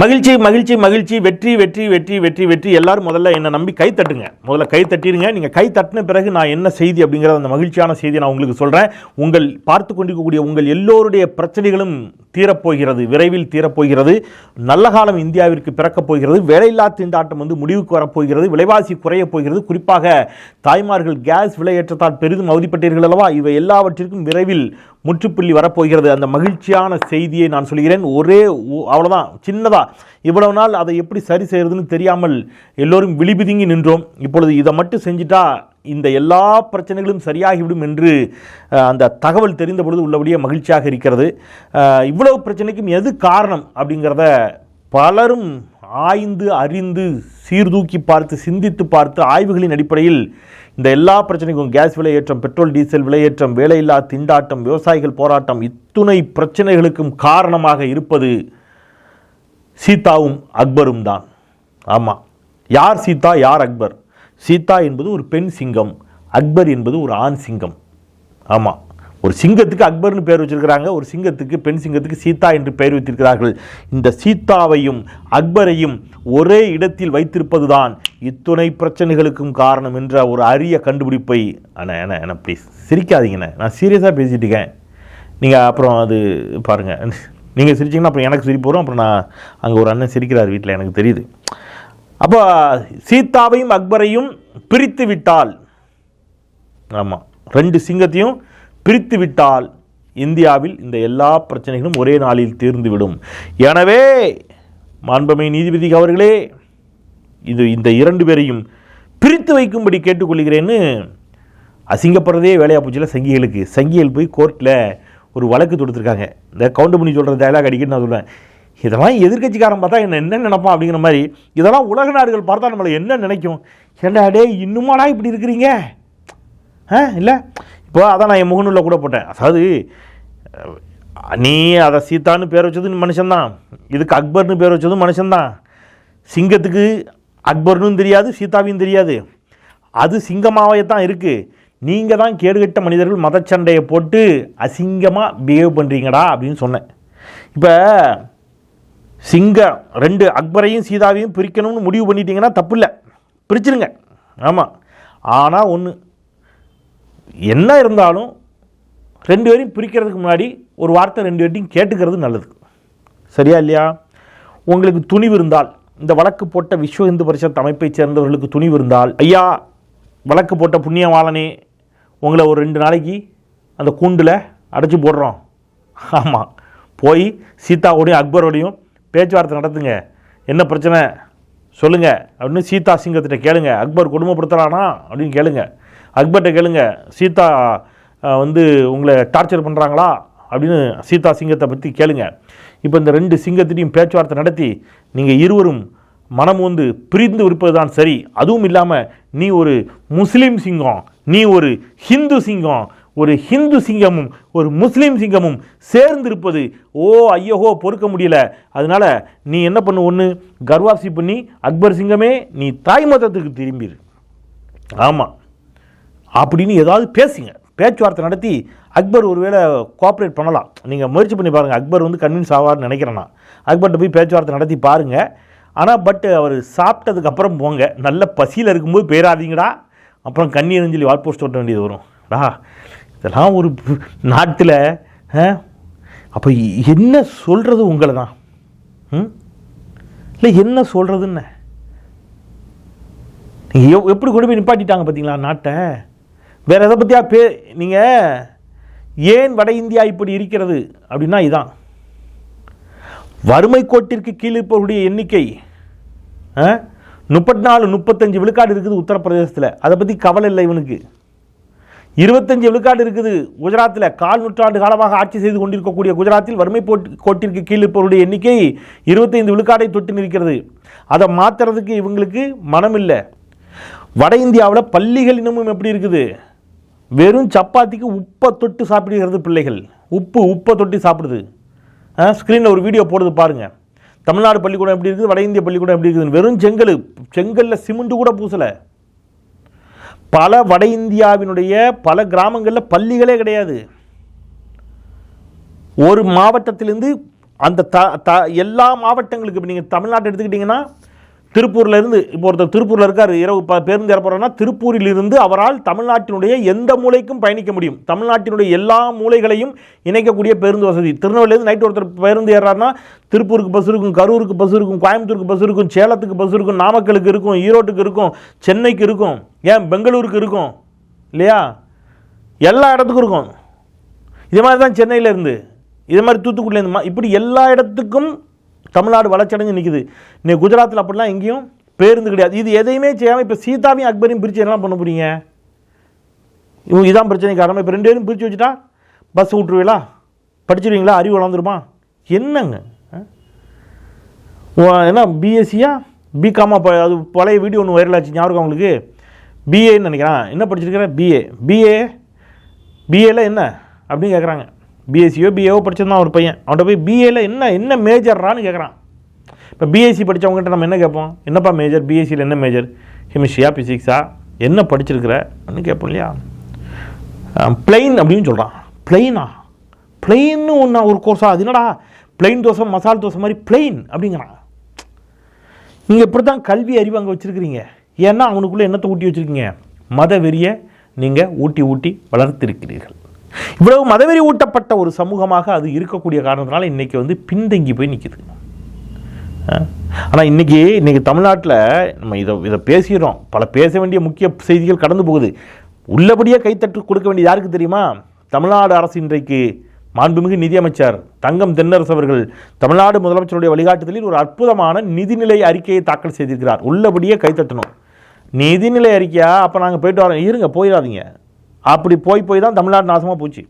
மகிழ்ச்சி மகிழ்ச்சி மகிழ்ச்சி வெற்றி வெற்றி வெற்றி வெற்றி வெற்றி. எல்லாரும் முதல்ல என்னை நம்பி கை தட்டுங்க. முதல்ல கை தட்டிடுங்க நீங்கள் கை தட்டின பிறகு நான் என்ன செய்தி அப்படிங்கிற அந்த மகிழ்ச்சியான செய்தி நான் உங்களுக்கு சொல்கிறேன் உங்கள் பார்த்து கொண்டிருக்கக்கூடிய உங்கள் எல்லோருடைய பிரச்சனைகளும் தீரப்போகிறது விரைவில் தீரப்போகிறது. நல்ல காலம் இந்தியாவிற்கு பிறக்கப் போகிறது. வேலையில்லா திண்டாட்டம் வந்து முடிவுக்கு வரப்போகிறது. விலைவாசி குறையப் போகிறது. குறிப்பாக தாய்மார்கள் கேஸ் விலையேற்றத்தால் பெரிதும் அவதிப்பட்டீர்கள் அல்லவா? இவை எல்லாவற்றிற்கும் விரைவில் முற்றுப்புள்ளி வரப்போகிறது. அந்த மகிழ்ச்சியான செய்தியை நான் சொல்கிறேன். ஒரே அவ்வளோதான் சின்னதாக இவ்வளவு நாள் அதை எப்படி சரி செய்கிறதுன்னு தெரியாமல் எல்லோரும் விழிபிதுங்கி நின்றோம். இப்பொழுது இதை மட்டும் செஞ்சிட்டா இந்த எல்லா பிரச்சனைகளும் சரியாகிவிடும் என்று அந்த தகவல் தெரிந்த பொழுது உள்ளபடியே மகிழ்ச்சியாக இருக்கிறது. இவ்வளவு பிரச்சனைக்கும் எது காரணம் அப்படிங்கிறத பலரும் ஆய்ந்து அறிந்து சீர்தூக்கி பார்த்து சிந்தித்து பார்த்து ஆய்வுகளின் அடிப்படையில் இந்த எல்லா பிரச்சனைக்கும் கேஸ் விலையேற்றம் பெட்ரோல் டீசல் விலையேற்றம் வேலையில்லா திண்டாட்டம் விவசாயிகள் போராட்டம் இத்துணை பிரச்சனைகளுக்கும் காரணமாக இருப்பது சீதாவும் அக்பரும் தான். ஆமாம் யார் சீதா? யார் அக்பர்? சீதா என்பது ஒரு பெண் சிங்கம். அக்பர் என்பது ஒரு ஆண் சிங்கம். ஆமாம் ஒரு சிங்கத்துக்கு அக்பர்னு பேர் வச்சிருக்கிறாங்க ஒரு சிங்கத்துக்கு பெண் சிங்கத்துக்கு சீதா என்று பெயர் வைத்திருக்கிறார்கள். இந்த சீதாவையும் அக்பரையும் ஒரே இடத்தில் வைத்திருப்பதுதான் இத்துணை பிரச்சனைகளுக்கும் காரணம் என்ற ஒரு அரிய கண்டுபிடிப்பை அண்ணா அண்ணா அண்ணா ப்ளீஸ் சிரிக்காதீங்கண்ணே நான் சீரியஸாக பேசிகிட்டு இருக்கேன். நீங்கள் அப்புறம் அது பாருங்கள் நீங்கள் சிரிச்சிங்கன்னா அப்புறம் எனக்கு சிரிப்பு வரும். அப்புறம் நான் அங்கே ஒரு அண்ணன் சிரிக்கிறார் வீட்டில் எனக்கு தெரியுது. அப்போ சீதாவையும் அக்பரையும் பிரித்து விட்டால் ஆமாம் ரெண்டு சிங்கத்தையும் பிரித்து விட்டால் இந்தியாவில் இந்த எல்லா பிரச்சனைகளும் ஒரே நாளில் தீர்ந்துவிடும். எனவே மாண்பமை நீதிபதி அவர்களே இது இந்த இரண்டு பேரையும் பிரித்து வைக்கும்படி கேட்டுக்கொள்கிறேன்னு அசிங்கப்படுறதே வேலையாக போச்சுல சங்கிகளுக்கு. சங்கிகள் போய் கோர்ட்டில் ஒரு வழக்கு தொடுத்துருக்காங்க. இந்த கவுண்டமணி சொல்கிற டயலாக் அடிக்கடி நான் சொல்லுவேன் இதெல்லாம் எதிர்க்கட்சிக்காரன் பார்த்தா என்ன என்ன நினைப்பான் அப்படிங்கிற மாதிரி இதெல்லாம் உலக நாடுகள் பார்த்தா நம்மளை என்ன நினைக்கும்? ஏண்டா டே இன்னுமாடா இப்படி இருக்கிறீங்க? ஆ இல்லை? இப்போ அதான் நான் என் முகநூலில் கூட போட்டேன். அதாவது நீ அதை சீதான்னு பேர் வச்சது மனுஷன்தான். இதுக்கு அக்பர்னு பேர் வச்சதும் மனுஷன்தான். சிங்கத்துக்கு அக்பர்னும் தெரியாது சீதாவையும் தெரியாது. அது சிங்கமாகவே தான் இருக்குது நீங்கள் தான் கேடுகட்ட மனிதர்கள் மதச்சண்டையை போட்டு அசிங்கமாக பிஹேவ் பண்ணுறீங்கடா அப்படின்னு சொன்னேன். இப்போ சிங்கம் ரெண்டு அக்பரையும் சீதாவையும் பிரிக்கணும்னு முடிவு பண்ணிட்டீங்கன்னா தப்பு இல்லை பிரிச்சிருங்க. ஆமாம் ஆனால் ஒன்று என்ன இருந்தாலும் ரெண்டு பேரையும் பிரிக்கிறதுக்கு முன்னாடி ஒரு வார்த்தை ரெண்டு பேர்ட்டையும் கேட்டுக்கிறது நல்லது. சரியா இல்லையா? உங்களுக்கு துணிவு இருந்தால் இந்த வழக்கு போட்ட விஸ்வ இந்து பரிஷத் அமைப்பைச் சேர்ந்தவர்களுக்கு துணிவு இருந்தால் ஐயா வழக்கு போட்ட புண்ணியவாளனே உங்களை ஒரு ரெண்டு நாளைக்கு அந்த கூண்டில் அடைச்சி போடுறோம். ஆமாம் போய் சீதாவோடையும் அக்பரோடையும் பேச்சுவார்த்தை நடத்துங்க. என்ன பிரச்சனை? சொல்லுங்கள் அப்படின்னு சீதா சிங்கத்திட்ட கேளுங்க. அக்பர் கொடுமைப்படுத்துகிறானா அப்படின்னு கேளுங்கள் அக்பர்கிட்ட கேளுங்க சீதா வந்து உங்களை டார்ச்சர் பண்ணுறாங்களா அப்படின்னு சீதா சிங்கத்தை பற்றி கேளுங்க. இப்போ இந்த ரெண்டு சிங்கத்திட்டையும் பேச்சுவார்த்தை நடத்தி நீங்கள் இருவரும் மனம் வந்து பிரிந்து இருப்பது தான் சரி. அதுவும் இல்லாமல் நீ ஒரு முஸ்லீம் சிங்கம் நீ ஒரு ஹிந்து சிங்கம் ஒரு ஹிந்து சிங்கமும் ஒரு முஸ்லீம் சிங்கமும் சேர்ந்திருப்பது ஓ ஐயோ பொறுக்க முடியல. அதனால் நீ என்ன பண்ணு ஒன்று கர்வாசி பண்ணி அக்பர் சிங்கமே நீ தாய் மதத்துக்கு திரும்பிடு ஆமாம் அப்படின்னு ஏதாவது பேசுங்க. பேச்சுவார்த்தை நடத்தி அக்பர் ஒருவேளை கோஆப்ரேட் பண்ணலாம். நீங்கள் முயற்சி பண்ணி பாருங்கள் அக்பர் வந்து கன்வின்ஸ் ஆவார்னு நினைக்கிறேன் நான். அக்பர்கிட்ட போய் பேச்சுவார்த்தை நடத்தி பாருங்கள் ஆனால் பட் அவர் சாப்பிட்டதுக்கப்புறம் போங்க. நல்ல பசியில் இருக்கும்போது பேராதிங்கடா. அப்புறம் கண்ணீர் சொல்லி வால் போஸ்ட் ஓட்ட வேண்டியது வரும். டா இதெல்லாம் ஒரு நாட்டில் அப்போ என்ன சொல்கிறது உங்களை தான்? ம்? இல்லை என்ன சொல்கிறதுன்னு எப்படி கொண்டு போய் நிப்பாட்டிட்டாங்க பார்த்தீங்களா நாட்டை? வேறு எதை பற்றியா பே நீங்கள் ஏன் வட இந்தியா இப்படி இருக்கிறது? அப்படின்னா இதுதான் வறுமை கோட்டிற்கு கீழ் இருப்பவருடைய எண்ணிக்கை முப்பத்தி நாலு முப்பத்தஞ்சு விழுக்காடு இருக்குது உத்தரப்பிரதேசத்தில். அதை பற்றி கவலை இல்லை இவனுக்கு. இருபத்தஞ்சு விழுக்காடு இருக்குது குஜராத்தில். கால் நூற்றாண்டு காலமாக ஆட்சி செய்து கொண்டிருக்கக்கூடிய குஜராத்தில் வறுமை போட்டு கோட்டிற்கு கீழ் இருப்பவருடைய எண்ணிக்கை இருபத்தைந்து விழுக்காடை தொட்டு நிற்கிறது. அதை மாற்றுறதுக்கு இவங்களுக்கு மனம் இல்லை வட இந்தியாவில் பள்ளிகள் இன்னமும் எப்படி இருக்குது? வெறும் சப்பாத்திக்கு உப்பை தொட்டு சாப்பிடுகிறது பிள்ளைகள். உப்பு உப்பை தொட்டி சாப்பிடுது. ஸ்க்ரீனில் ஒரு வீடியோ போடுது பாருங்கள் தமிழ்நாடு பள்ளிக்கூடம் எப்படி இருக்குது? வட இந்திய பள்ளிக்கூடம் எப்படி இருக்குது வெறும் செங்கல். செங்கல்ல சிமெண்ட் கூட பூசலை. பல வட இந்தியாவினுடைய பல கிராமங்களில் பள்ளிகளே கிடையாது. ஒரு மாவட்டத்திலிருந்து அந்த த த எல்லா மாவட்டங்களுக்கு இப்போ நீங்கள் தமிழ்நாட்டை எடுத்துக்கிட்டிங்கன்னா திருப்பூர்லேருந்து இப்போ ஒருத்தர் திருப்பூரில் இருக்கார் இரவு ப பேருந்து ஏறப்படுறோன்னா திருப்பூரிலிருந்து அவரால் தமிழ்நாட்டினுடைய எந்த மூலைக்கும் பயணிக்க முடியும். தமிழ்நாட்டினுடைய எல்லா மூலைகளையும் இணைக்கக்கூடிய பேருந்து வசதி. திருநெல்வேலியிலேருந்து நைட் ஒருத்தர் பேருந்து ஏறாருன்னா திருப்பூருக்கு பஸ் இருக்கும் கரூருக்கு பஸ் இருக்கும் கோயம்புத்தூருக்கு பஸ் இருக்கும் சேலத்துக்கு பஸ் இருக்கும் நாமக்கலுக்கு இருக்கும் ஈரோட்டுக்கு இருக்கும் சென்னைக்கு இருக்கும் ஏன் பெங்களூருக்கு இருக்கும் இல்லையா? எல்லா இடத்துக்கும் இருக்கும். இதே மாதிரி தான் சென்னையிலேருந்து இது இதே மாதிரி தூத்துக்குடியிலேருந்து மா- இப்படி எல்லா இடத்துக்கும் தமிழ்நாடு வளர்ச்சியடைஞ்சு நிற்குது இன்னைக்கு குஜராத்தில் அப்படிலாம் எங்கேயும் பேருந்து கிடையாது. இது எதையுமே செய்யாமல் இப்போ சீதாவையும் அக்பரையும் பிரித்து என்ன பண்ண போறீங்க? இவங்க இதான் பிரச்சனை காரணம். இப்போ ரெண்டு பேரும் பிரித்து வச்சுட்டா பஸ் விட்ருவீங்களா படிச்சிருவீங்களா? அறிவு வளர்ந்துருமா? என்னங்க? ஆ? என்ன பிஎஸ்சியா பிகாமா அது பழைய வீடியோ ஒன்று வைரல் ஆச்சு. ஞாபகம் உங்களுக்கு? பிஏன்னு நினைக்கிறேன். என்ன படிச்சிருக்கிறேன் பிஏ பிஏ பிஏல என்ன? அப்படின்னு கேட்குறாங்க பிஎஸ்சியோ பிஏஓ படிச்சிருந்தான் ஒரு பையன். அவன்கிட்ட போய் பிஏல என்ன என்ன மேஜர்றான்னு கேட்குறான் இப்போ பிஎஸ்சி படித்தவங்ககிட்ட நம்ம என்ன கேட்போம்? என்னப்பா மேஜர் பிஎஸ்சியில் என்ன மேஜர் கெமிஸ்ட்ரியா பிசிக்ஸா என்ன படிச்சிருக்கிற? அப்படின்னு கேட்போம் இல்லையா? பிளெயின் அப்படின்னு சொல்கிறான் பிளெயினா பிளெயின்னு ஒன்றா ஒரு கோர்ஸா அது என்னடா? பிளெயின் தோசை மசால் தோசை மாதிரி பிளெயின் அப்படிங்கிறான். நீங்கள் இப்படி தான் கல்வி அறிவு அங்கே வச்சுருக்கிறீங்க. ஏன்னா அவனுக்குள்ளே என்னத்தை ஊட்டி வச்சுருக்கீங்க? மத வெறியை நீங்கள் ஊட்டி ஊட்டி வளர்த்திருக்கிறீர்கள். இவ்வளவு மதவெறி ஊட்டப்பட்ட ஒரு சமூகமாக அது இருக்கக்கூடிய காரணத்தினால இன்றைக்கி வந்து பின்தங்கி போய் நிற்கிது ஆனால் இன்றைக்கி இன்றைக்கி தமிழ்நாட்டில் நம்ம இதை இதை பேசிடுறோம். பல பேச வேண்டிய முக்கிய செய்திகள் கடந்து போகுது. உள்ளபடியே கைத்தட்டு கொடுக்க வேண்டியது யாருக்கு தெரியுமா? தமிழ்நாடு அரசு இன்றைக்கு மாண்புமிகு நிதியமைச்சர் தங்கம் தென்னரசு அவர்கள் தமிழ்நாடு முதலமைச்சருடைய வழிகாட்டுதலில் ஒரு அற்புதமான நிதிநிலை அறிக்கையை தாக்கல் செய்திருக்கிறார். உள்ளபடியே கைத்தட்டணும். நிதிநிலை அறிக்கையா? அப்போ நாங்கள் போயிட்டு வரோம். இருங்க போயிடாதீங்க. அப்படி போய் போய் தான் தமிழ்நாடு நாசமாக போச்சு.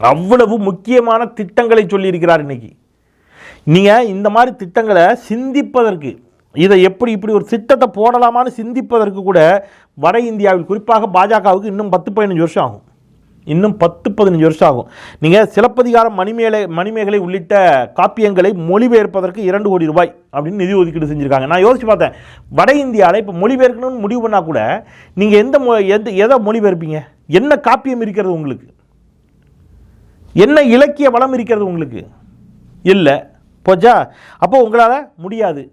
அவ்வளவு முக்கியமான திட்டங்களை சொல்லியிருக்கிறார் இன்னைக்கு. நீங்கள் இந்த மாதிரி திட்டங்களை சிந்திப்பதற்கு இதை எப்படி இப்படி ஒரு திட்டத்தை போடலாமான்னு சிந்திப்பதற்கு கூட வட இந்தியாவில் குறிப்பாக பாஜகவுக்கு இன்னும் பத்து பதினஞ்சு வருஷம் ஆகும். இன்னும் பத்து பதினஞ்சு வருஷம் ஆகும். நீங்கள் சிலப்பதிகாரம் மணிமேலை மணிமேகலை உள்ளிட்ட காப்பியங்களை மொழிபெயர்ப்பதற்கு இரண்டு கோடி ரூபாய் அப்படின்னு நிதி ஒதுக்கீடு செஞ்சுருக்காங்க. நான் யோசிச்சு பார்த்தேன். வட இந்தியாவில் இப்போ மொழிபெயர்க்கணும்னு முடிவு பண்ணால் கூட நீங்கள் எந்த மொ எந்த எதை மொழிபெயர்ப்பீங்க? என்ன காப்பியம் இருக்கிறது உங்களுக்கு? என்ன இலக்கிய வளம் இருக்கிறது உங்களுக்கு? இல்லை. போச்சா? அப்போ உங்களால் முடியாது.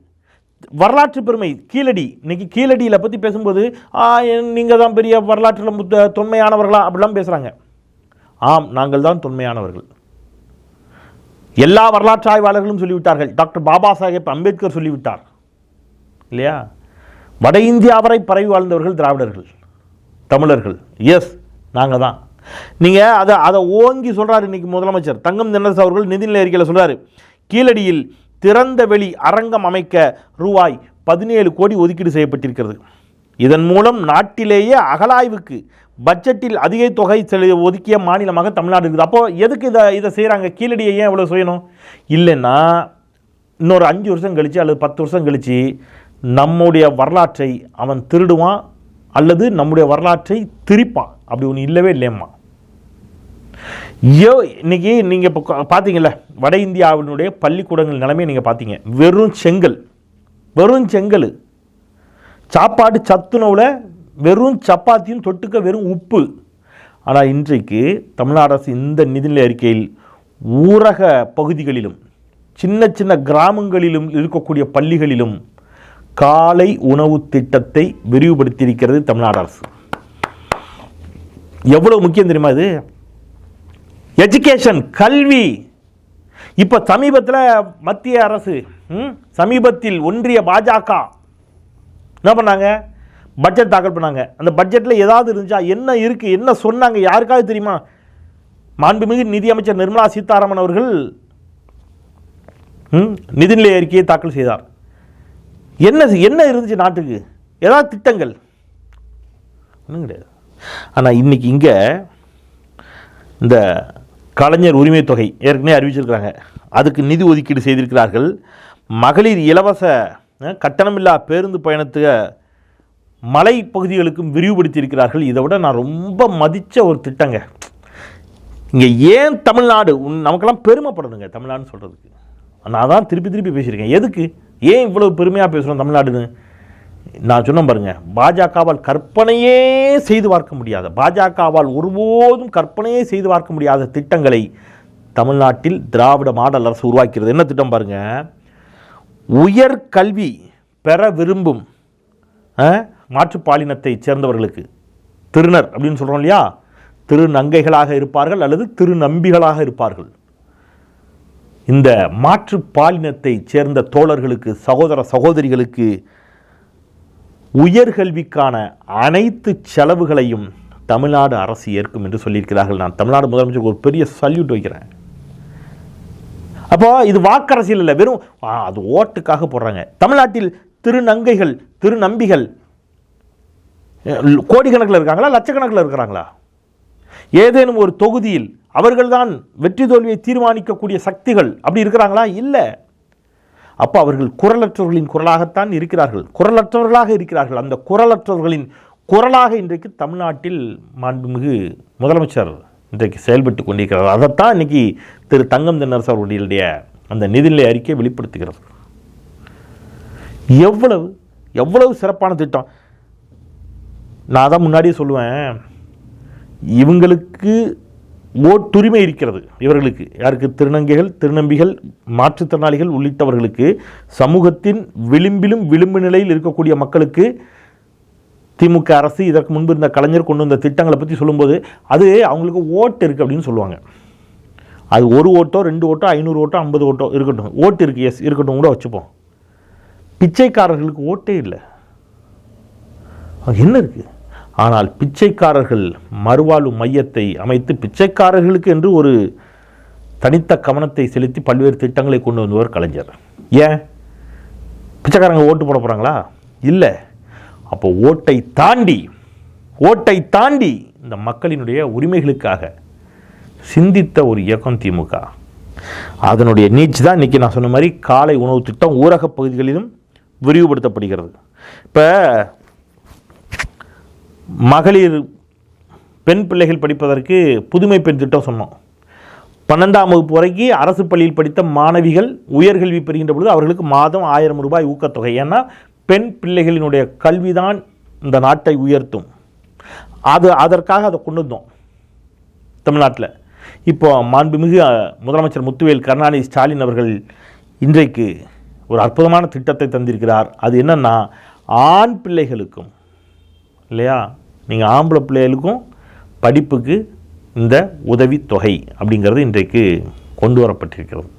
வரலாற்று பெருமை கீழடி. இன்னைக்கு கீழடியில் பற்றி பேசும்போது நீங்கள் தான் பெரிய வரலாற்றில் முத்த தொன்மையானவர்களா? அப்படிலாம் பேசுகிறாங்க ஆம் நாங்கள் தான் தொன்மையானவர்கள். எல்லா வரலாற்று ஆய்வாளர்களும் சொல்லிவிட்டார்கள். டாக்டர் பாபா சாஹேப் அம்பேத்கர் சொல்லிவிட்டார். இல்லையா? வட இந்தியா வரை பரவி வாழ்ந்தவர்கள் திராவிடர்கள் தமிழர்கள். எஸ் நாங்கள் தான் நீங்கள் அதை அதை ஓங்கி சொல்கிறார் இன்னைக்கு முதலமைச்சர். தங்கம் தென்னரசு அவர்கள் நிதிநிலை அறிக்கையில் சொல்கிறார் கீழடியில் திறந்த வெளி அரங்கம் அமைக்க ரூபாய் பதினேழு கோடி ஒதுக்கீடு செய்யப்பட்டிருக்கிறது. இதன் மூலம் நாட்டிலேயே அகலாய்வுக்கு பட்ஜெட்டில் அதிக தொகை செலு ஒதுக்கிய மாநிலமாக தமிழ்நாடு இருக்குது. அப்போது எதுக்கு இதை இதை செய்கிறாங்க கீழடியை ஏன் இவ்வளோ செய்யணும்? இல்லைன்னா இன்னொரு அஞ்சு வருஷம் கழித்து அல்லது பத்து வருஷம் கழித்து நம்முடைய வரலாற்றை அவன் திருடுவான் அல்லது நம்முடைய வரலாற்றை திரிப்பான். அப்படி ஒன்று இல்லவே இல்லையம்மா. ஐயோ இன்னைக்கு நீங்கள் இப்போ பார்த்தீங்கல்ல வட இந்தியாவினுடைய பள்ளிக்கூடங்கள் நிலைமையை நீங்கள் பார்த்தீங்க வெறும் செங்கல். வெறும் செங்கல். சாப்பாடு சத்துணவில் வெறும் சப்பாத்தியும் தொட்டுக்க வெறும் உப்பு. ஆனால் இன்றைக்கு தமிழ்நாடு அரசு இந்த நிதிநிலை அறிக்கையில் ஊரக பகுதிகளிலும் சின்ன சின்ன கிராமங்களிலும் இருக்கக்கூடிய பள்ளிகளிலும் காலை உணவு திட்டத்தை விரிவுபடுத்தியிருக்கிறது தமிழ்நாடு அரசு. எவ்வளோ முக்கியம் தெரியுமா இது? எஜுகேஷன் கல்வி. இப்போ சமீபத்தில் மத்திய அரசு ம், சமீபத்தில் ஒன்றிய பாஜக என்ன பண்ணாங்க? பட்ஜெட் தாக்கல் பண்ணாங்க. அந்த பட்ஜெட்டில் ஏதாவது இருந்துச்சா? என்ன இருக்குது என்ன சொன்னாங்க? யாருக்காவது தெரியுமா? மாண்புமிகு நிதியமைச்சர் நிர்மலா சீதாராமன் அவர்கள் ம், நிதிநிலை அறிக்கையை தாக்கல் செய்தார். என்ன என்ன இருந்துச்சு நாட்டுக்கு? ஏதாவது திட்டங்கள்? ஒன்றும் கிடையாது. ஆனால் இன்னைக்கு இங்கே இந்த கலைஞர் உரிமை தொகை ஏற்கனவே அறிவிச்சிருக்கிறாங்க. அதுக்கு நிதி ஒதுக்கீடு செய்திருக்கிறார்கள். மகளிர் இலவச கட்டணமில்லா பேருந்து பயணத்துக்கு மலை பகுதிகளுக்கும் விரிவுபடுத்தி இருக்கிறார்கள் இதை விட நான் ரொம்ப மதித்த ஒரு திட்டங்க. இங்கே ஏன் தமிழ்நாடு? உன் நமக்கெல்லாம் பெருமைப்படணுங்க தமிழ்நாடுன்னு சொல்கிறதுக்கு நான் தான் திருப்பி திருப்பி பேசியிருக்கேன். எதுக்கு? ஏன் இவ்வளோ பெருமையாக பேசுகிறோம் தமிழ்நாடுன்னு? நான் சொன்ன பாருங்க பாஜகவால் கற்பனையே செய்து பார்க்க முடியாத பாஜகவால் ஒருபோதும் கற்பனையே செய்து பார்க்க முடியாத திட்டங்களை தமிழ்நாட்டில் திராவிட மாடல் அரசு உருவாக்கிறது. என்ன திட்டம் பாருங்க? உயர் கல்வி பெற விரும்பும் மாற்றுப்பாலினத்தை சேர்ந்தவர்களுக்கு. திருநர் அப்படின்னு சொல்கிறோம் இல்லையா? திருநங்கைகளாக இருப்பார்கள் அல்லது திருநம்பிகளாக இருப்பார்கள். இந்த மாற்று பாலினத்தை சேர்ந்த தோழர்களுக்கு சகோதர சகோதரிகளுக்கு உயர்கல்விக்கான அனைத்து செலவுகளையும் தமிழ்நாடு அரசு ஏற்கும் என்று சொல்லியிருக்கிறார்கள். நான் தமிழ்நாடு முதலமைச்சருக்கு ஒரு பெரிய சல்யூட் வைக்கிறேன். அப்போ இது வாக்கரசியல் இல்லை. வெறும் அது ஓட்டுக்காக போடுறாங்க. தமிழ்நாட்டில் திருநங்கைகள் திருநம்பிகள் கோடிக்கணக்கில் இருக்காங்களா லட்சக்கணக்கில் இருக்கிறாங்களா? ஏதேனும் ஒரு தொகுதியில் அவர்கள்தான் வெற்றி தோல்வியை தீர்மானிக்கக்கூடிய சக்திகள் அப்படி இருக்கிறாங்களா? இல்லை. அப்போ அவர்கள் குரலற்றவர்களின் குரலாகத்தான் இருக்கிறார்கள். குரலற்றவர்களாக இருக்கிறார்கள். அந்த குரலற்றவர்களின் குரலாக இன்றைக்கு தமிழ்நாட்டில் மாண்புமிகு முதலமைச்சர் இன்றைக்கு செயல்பட்டு கொண்டிருக்கிறார். அதைத்தான் இன்னைக்கு திரு தங்கம் தென்னரசு அவர்களுடைய அந்த நிதிநிலை அறிக்கை வெளிப்படுத்துகிறது. எவ்வளவு எவ்வளவு சிறப்பான திட்டம். நான் தான் முன்னாடியே சொல்லுவேன். இவங்களுக்கு ஓட்டுரிமை இருக்கிறது. இவர்களுக்கு யாருக்கு? திருநங்கைகள் திருநம்பிகள் மாற்றுத்திறனாளிகள் உள்ளிட்டவர்களுக்கு சமூகத்தின் விளிம்பிலும் விளிம்பு நிலையில் இருக்கக்கூடிய மக்களுக்கு திமுக அரசு இதற்கு முன்பு இருந்த கலைஞர் கொண்டு வந்த திட்டங்களை பற்றி சொல்லும்போது அது அவங்களுக்கு ஓட்டு இருக்குது அப்படின்னு சொல்லுவாங்க. அது ஒரு ஓட்டோ ரெண்டு ஓட்டோ ஐநூறு ஓட்டோ ஐம்பது ஓட்டோ இருக்கட்டும். ஓட்டு இருக்குது எஸ் இருக்கட்டும் கூட வச்சுப்போம். பிச்சைக்காரர்களுக்கு ஓட்டே இல்லை. அது என்ன இருக்குது ஆனால் பிச்சைக்காரர்கள் மறுவாழ்வு மையத்தை அமைத்து பிச்சைக்காரர்களுக்கு என்று ஒரு தனித்த கவனத்தை செலுத்தி பல்வேறு திட்டங்களை கொண்டு வந்தவர் கலைஞர். ஏன்? பிச்சைக்காரங்க ஓட்டு போட போகிறாங்களா இல்லை. அப்போ ஓட்டை தாண்டி ஓட்டை தாண்டி இந்த மக்களினுடைய உரிமைகளுக்காக சிந்தித்த ஒரு இயக்கம் திமுக. அதனுடைய நீச்சு தான் இன்றைக்கி நான் சொன்ன மாதிரி காலை உணவு திட்டம் ஊரக பகுதிகளிலும் விரிவுபடுத்தப்படுகிறது. இப்போ மகளிர் பெண் பிள்ளைகள் படிப்பதற்கு புதுமை பெண் திட்டம் சொன்னோம். பன்னெண்டாம் வகுப்பு வரைக்கும் அரசு பள்ளியில் படித்த மாணவிகள் உயர்கல்வி பெறுகின்ற பொழுது அவர்களுக்கு மாதம் ஆயிரம் ரூபாய் ஊக்கத்தொகை. ஏன்னா பெண் பிள்ளைகளினுடைய கல்விதான் இந்த நாட்டை உயர்த்தும். அது அதற்காக அதை கொண்டு வந்தோம் தமிழ்நாட்டில். இப்போ மாண்புமிகு முதலமைச்சர் முத்துவேல் கருணாநிதி ஸ்டாலின் அவர்கள் இன்றைக்கு ஒரு அற்புதமான திட்டத்தை தந்திருக்கிறார். அது என்னன்னா ஆண் பிள்ளைகளுக்கும் இல்லையா? நீங்கள் ஆம்பளை பிள்ளைகளுக்கும் படிப்புக்கு இந்த உதவித்தொகை அப்படிங்கிறது இன்றைக்கு கொண்டு வரப்பட்டிருக்கிறது.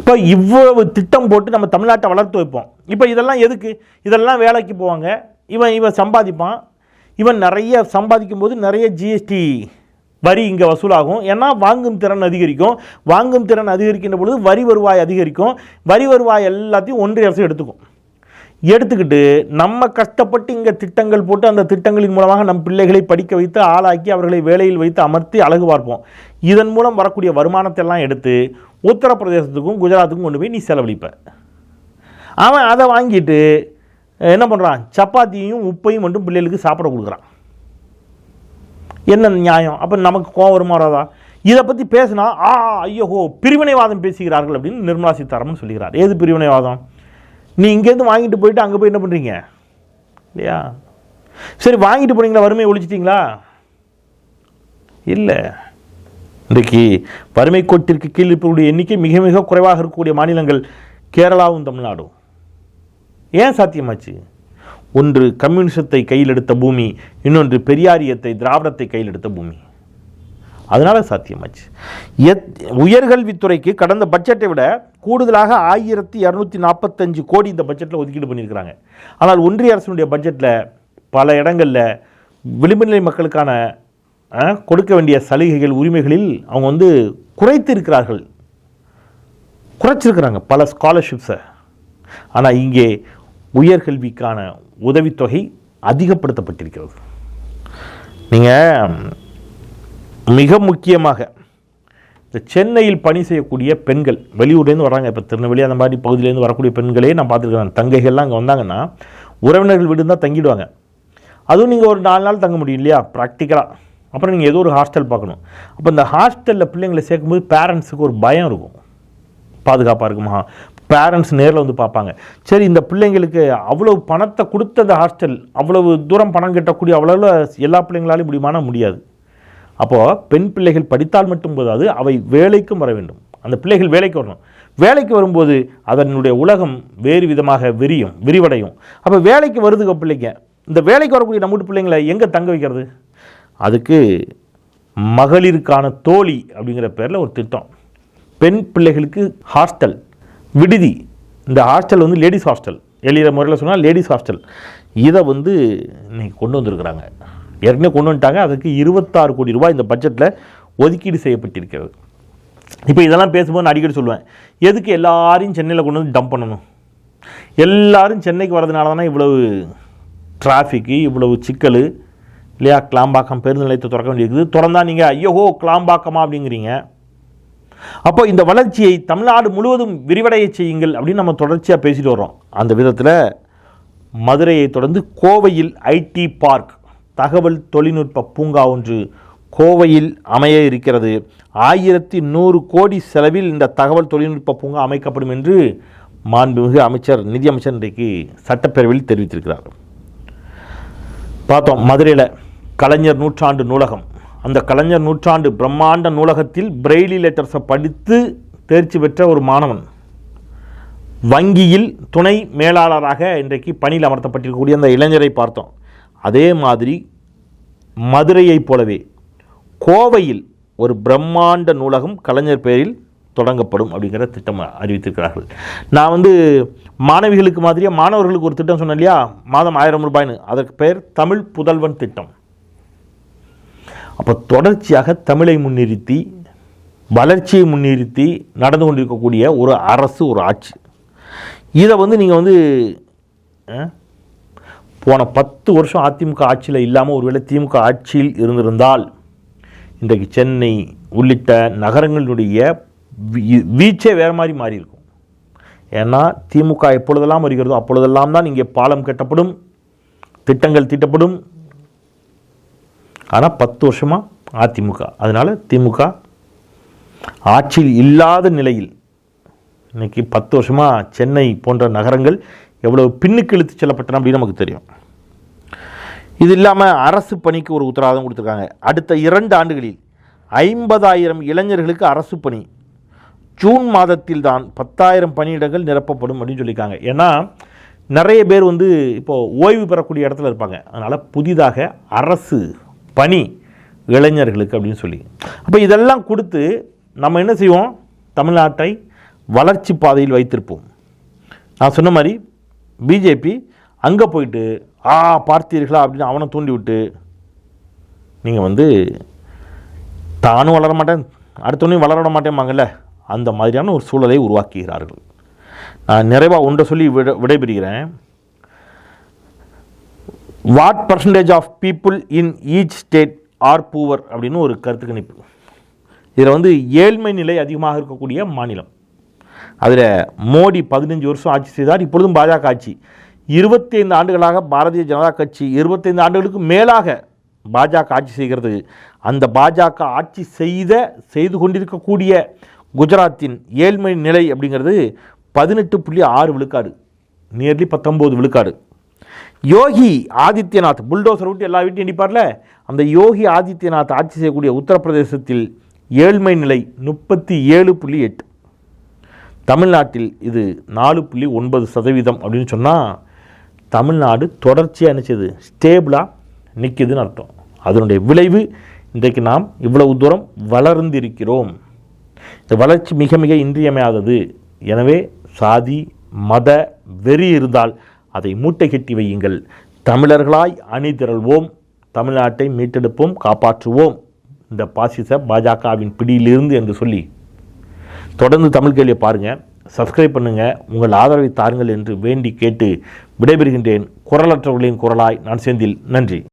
இப்போ இவ்வளவு திட்டம் போட்டு நம்ம தமிழ்நாட்டை வளர்த்து வைப்போம். இப்போ இதெல்லாம் எதுக்கு? இதெல்லாம் வேலைக்கு போவாங்க. இவன் இவன் சம்பாதிப்பான். இவன் நிறைய சம்பாதிக்கும் போது நிறைய ஜிஎஸ்டி வரி இங்கே வசூலாகும். ஏன்னா வாங்கும் திறன் அதிகரிக்கும். வாங்கும் திறன் அதிகரிக்கின்ற பொழுது வரி வருவாய் அதிகரிக்கும். வரி வருவாய் எல்லாத்தையும் ஒன்றிய அரசு எடுத்துக்கும். எடுத்துக்கிட்டு நம்ம கஷ்டப்பட்டு இங்கே திட்டங்கள் போட்டு அந்த திட்டங்களின் மூலமாக நம் பிள்ளைகளை படிக்க வைத்து ஆளாக்கி அவர்களை வேலையில் வைத்து அமர்த்தி அழகு பார்ப்போம். இதன் மூலம் வரக்கூடிய வருமானத்தை எல்லாம் எடுத்து உத்தரப்பிரதேசத்துக்கும் குஜராத்துக்கும் கொண்டு போய் நீ செலவழிப்ப. அவன் அதை வாங்கிட்டு என்ன பண்ணுறான் சப்பாத்தியையும் உப்பையும் மட்டும் பிள்ளைகளுக்கு சாப்பிட கொடுக்குறான். என்ன நியாயம்? அப்போ நமக்கு கோவம் வருமா வராதா? இதை பற்றி பேசினா ஆ ஐயோ பிரிவினைவாதம் பேசுகிறார்கள் அப்படின்னு நிர்மலா சீதாராமன் சொல்கிறார் ஏது பிரிவினைவாதம்? நீ இங்கேருந்து வாங்கிட்டு போயிட்டு அங்கே போய் என்ன பண்ணுறீங்க இல்லையா? சரி வாங்கிட்டு போனீங்களா? வறுமையை ஒழிச்சிட்டிங்களா? இல்லை. இன்றைக்கு வறுமை கோட்டிற்கு கீழ் இருக்கக்கூடிய எண்ணிக்கை மிக மிக குறைவாக இருக்கக்கூடிய மாநிலங்கள் கேரளாவும் தமிழ்நாடும். ஏன் சாத்தியமாச்சு? ஒன்று கம்யூனிசத்தை கையில் எடுத்த பூமி இன்னொன்று பெரியாரியத்தை திராவிடத்தை கையில் எடுத்த பூமி. அதனால சாத்தியமாச்சு. எத் உயர்கல்வித்துறைக்கு கடந்த பட்ஜெட்டை விட கூடுதலாக ஆயிரத்தி இரநூத்தி நாற்பத்தஞ்சு கோடி இந்த பட்ஜெட்டில் ஒதுக்கீடு பண்ணியிருக்கிறாங்க. ஆனால் ஒன்றிய அரசினுடைய பட்ஜெட்டில் பல இடங்களில் விளிம்புநிலை மக்களுக்கான கொடுக்க வேண்டிய சலுகைகள் உரிமைகளில் அவங்க வந்து குறைத்து இருக்கிறார்கள் குறைச்சிருக்கிறாங்க பல ஸ்காலர்ஷிப்ஸை ஆனால் இங்கே உயர்கல்விக்கான உதவித்தொகை அதிகப்படுத்தப்பட்டிருக்கிறது. நீங்கள் மிக முக்கியமாக இந்த சென்னையில் பணி செய்யக்கூடிய பெண்கள் வெளியூர்லேருந்து வராங்க. இப்போ திருநெல்வேலி அந்த மாதிரி பகுதியிலேருந்து வரக்கூடிய பெண்களே நான் பார்த்துருக்கேன். தங்கைகள்லாம் அங்கே வந்தாங்கன்னா உறவினர்கள் வீடு தான் தங்கிடுவாங்க. அதுவும் நீங்கள் ஒரு நாலு நாள் தங்க முடியும் இல்லையா? ப்ராக்டிக்கலாக அப்புறம் நீங்கள் ஏதோ ஒரு ஹாஸ்டல் பார்க்கணும். அப்போ இந்த ஹாஸ்டலில் பிள்ளைங்களை சேர்க்கும்போது பேரண்ட்ஸுக்கு ஒரு பயம் இருக்கும். பாதுகாப்பாக இருக்குமா? பேரண்ட்ஸ் நேரில் வந்து பார்ப்பாங்க. சரி இந்த பிள்ளைங்களுக்கு அவ்வளவு பணத்தை கொடுத்த அந்த ஹாஸ்டல் அவ்வளவு தூரம் பணம் கட்டக்கூடிய அவ்வளோ எல்லா பிள்ளைங்களாலையும் முடியுமானா முடியாது. அப்போது பெண் பிள்ளைகள் படித்தால் மட்டும் போதாது அவை வேலைக்கும் வர வேண்டும். அந்த பிள்ளைகள் வேலைக்கு வரணும். வேலைக்கு வரும்போது அதனுடைய உலகம் வேறு விதமாக விரியும் விரிவடையும். அப்போ வேலைக்கு வருதுங்க பிள்ளைங்க. இந்த வேலைக்கு வரக்கூடிய நம்ம வீட்டு பிள்ளைங்களை எங்கே தங்க வைக்கிறது? அதுக்கு மகளிருக்கான தோழி அப்படிங்கிற பேரில் ஒரு திட்டம். பெண் பிள்ளைகளுக்கு ஹாஸ்டல் விடுதி. இந்த ஹாஸ்டல் வந்து லேடிஸ் ஹாஸ்டல். எளிய முறையில் சொன்னால் லேடிஸ் ஹாஸ்டல். இதை வந்து இன்றைக்கி கொண்டு வந்திருக்கிறாங்க. ஏற்கனவே கொண்டு வந்துட்டாங்க. அதுக்கு இருபத்தாறு கோடி ரூபாய் இந்த பட்ஜெட்டில் ஒதுக்கீடு செய்யப்பட்டிருக்கிறது. இப்போ இதெல்லாம் பேசும்போது நான் அடிக்கடி சொல்லுவேன். எதுக்கு எல்லாரையும் சென்னையில் கொண்டு வந்து டம்ப் பண்ணணும்? எல்லாரும் சென்னைக்கு வரதுனால தானே இவ்வளவு டிராஃபிக்கு இவ்வளவு சிக்கல்? இல்லையா? கிளாம்பாக்கம் பேருந்து நிலையத்தை திறக்க வேண்டியிருக்குது. திறந்தா நீங்கள் ஐயோஹோ கிளாம்பாக்கமா? அப்படிங்கிறீங்க. அப்போ இந்த வளர்ச்சியை தமிழ்நாடு முழுவதும் விரிவடைய செய்யுங்கள் அப்படின்னு நம்ம தொடர்ச்சியாக பேசிட்டு வரோம் அந்த விதத்தில் மதுரையை தொடர்ந்து கோவையில் ஐடி பார்க் தகவல் தொழில்நுட்ப பூங்கா ஒன்று கோவையில் அமைய இருக்கிறது. ஆயிரத்தி நூறு கோடி செலவில் இந்த தகவல் தொழில்நுட்ப பூங்கா அமைக்கப்படும் என்று மாண்புமிகு அமைச்சர் நிதியமைச்சர் இன்றைக்கு சட்டப்பேரவையில் தெரிவித்திருக்கிறார். பார்த்தோம் மதுரையில் கலைஞர் நூற்றாண்டு நூலகம். அந்த கலைஞர் நூற்றாண்டு பிரம்மாண்ட நூலகத்தில் பிரெய்லி லெட்டர்ஸை படித்து தேர்ச்சி பெற்ற ஒரு மாணவன். வங்கியில் துணை மேலாளராக இன்றைக்கு பணியில் அமர்த்தப்பட்டிருக்கக்கூடிய அந்த இளைஞரை பார்த்தோம். அதே மாதிரி மதுரையைப் போலவே கோவையில் ஒரு பிரம்மாண்ட நூலகம் கலைஞர் பெயரில் தொடங்கப்படும் அப்படிங்கிற திட்டம் அறிவித்திருக்கிறார்கள். நான் வந்து மாணவிகளுக்கு மாதிரியே மாணவர்களுக்கு ஒரு திட்டம் சொன்னேன் இல்லையா? மாதம் ஆயிரம் ரூபாய்னு. அதற்கு பெயர் தமிழ் புதல்வன் திட்டம். அப்போ தொடர்ச்சியாக தமிழை முன்னிறுத்தி வளர்ச்சியை முன்னிறுத்தி நடந்து கொண்டிருக்கக்கூடிய ஒரு அரசு ஒரு ஆட்சி. இதை வந்து நீங்கள் வந்து போன பத்து வருஷம் அதிமுக ஆட்சியில் இல்லாமல் ஒருவேளை திமுக ஆட்சியில் இருந்திருந்தால் இன்றைக்கு சென்னை உள்ளிட்ட நகரங்களுடைய வீ- வீச்சே வேறு மாதிரி மாறி இருக்கும் ஏன்னா திமுக எப்பொழுதெல்லாம் வருகிறதோ அப்பொழுதெல்லாம் தான் இங்கே பாலம் கட்டப்படும் திட்டங்கள் தீட்டப்படும். ஆனால் பத்து வருஷமாக அதிமுக. அதனால் திமுக ஆட்சியில் இல்லாத நிலையில் இன்றைக்கி பத்து வருஷமாக சென்னை போன்ற நகரங்கள் எவ்வளவு பின்னுக்கு இழுத்து செல்லப்பட்டன அப்படின்னு நமக்கு தெரியும். இது இல்லாமல் அரசு பணிக்கு ஒரு உத்தரவாதம் கொடுத்துருக்காங்க. அடுத்த இரண்டு ஆண்டுகளில் ஐம்பதாயிரம் இளைஞர்களுக்கு அரசு பணி. ஜூன் மாதத்தில் தான் பத்தாயிரம் பணியிடங்கள் நிரப்பப்படும் அப்படின்னு சொல்லியிருக்காங்க. ஏன்னா நிறைய பேர் வந்து இப்போது ஓய்வு பெறக்கூடிய இடத்துல இருப்பாங்க. அதனால் புதிதாக அரசு பணி இளைஞர்களுக்கு அப்படின்னு சொல்லி. அப்போ இதெல்லாம் கொடுத்து நம்ம என்ன செய்வோம்? தமிழ்நாட்டை வளர்ச்சி பாதையில் வைத்திருப்போம். நான் சொன்ன மாதிரி பிஜேபி அங்கே போயிட்டு ஆ பார்த்தீர்களா? அப்படின்னு அவனை தூண்டி விட்டு நீங்கள் வந்து தானும் வளர மாட்டேன் அடுத்தவனையும் வளர விட மாட்டேன்பாங்கல்ல அந்த மாதிரியான ஒரு சூழலை உருவாக்குகிறார்கள். நான் நிறைவாக ஒன்றை சொல்லி விட விடைபெறுகிறேன். What percentage of people in each state are poor அப்படின்னு ஒரு கருத்து கணிப்பு இதில் வந்து ஏழ்மை நிலை அதிகமாக இருக்கக்கூடிய மாநிலம். அதில் மோடி பதினஞ்சு வருஷம் ஆட்சி செய்தார் இப்பொழுதும் பாஜக ஆட்சி. இருபத்தைந்து ஆண்டுகளாக பாரதிய ஜனதா கட்சி இருபத்தைந்து ஆண்டுகளுக்கு மேலாக பாஜக ஆட்சி செய்கிறது. அந்த பாஜக ஆட்சி செய்த செய்து கொண்டிருக்கக்கூடிய குஜராத்தின் ஏழ்மை நிலை அப்படிங்கிறது பதினெட்டு புள்ளி ஆறு விழுக்காடு நியர்லி பத்தொம்போது விழுக்காடு. யோகி ஆதித்யநாத் புல்டோசர் விட்டு எல்லா வீட்டையும் நினைப்பார்ல அந்த யோகி ஆதித்யநாத் ஆட்சி செய்யக்கூடிய உத்தரப்பிரதேசத்தில் ஏழ்மை நிலை முப்பத்தி ஏழு புள்ளி எட்டு. தமிழ்நாட்டில் இது நாலு புள்ளி ஒன்பது சதவீதம் அப்படின்னு சொன்னால் தமிழ்நாடு தொடர்ச்சியாக நினச்சது ஸ்டேபிளாக நிற்கிதுன்னு அர்த்தம். அதனுடைய விளைவு இன்றைக்கு நாம் இவ்வளவு தூரம் வளர்ந்திருக்கிறோம். இந்த வளர்ச்சி மிக மிக இன்றியமையாதது. எனவே சாதி மத வெறி இருந்தால் அதை மூட்டை கட்டி வையுங்கள். தமிழர்களாய் அணிதிரள்வோம். தமிழ்நாட்டை மீட்டெடுப்போம் காப்பாற்றுவோம். இந்த பாசிச பாஜகவின் பிடியிலிருந்து என்று சொல்லி தொடர்ந்து தமிழ் கேள்வியை பாருங்கள் சப்ஸ்கிரைப் பண்ணுங்கள் உங்கள் ஆதரவை தாருங்கள் என்று வேண்டி கேட்டு விடைபெறுகின்றேன். குரலற்றவர்களின் குரலாய் நான் செந்தில். நன்றி.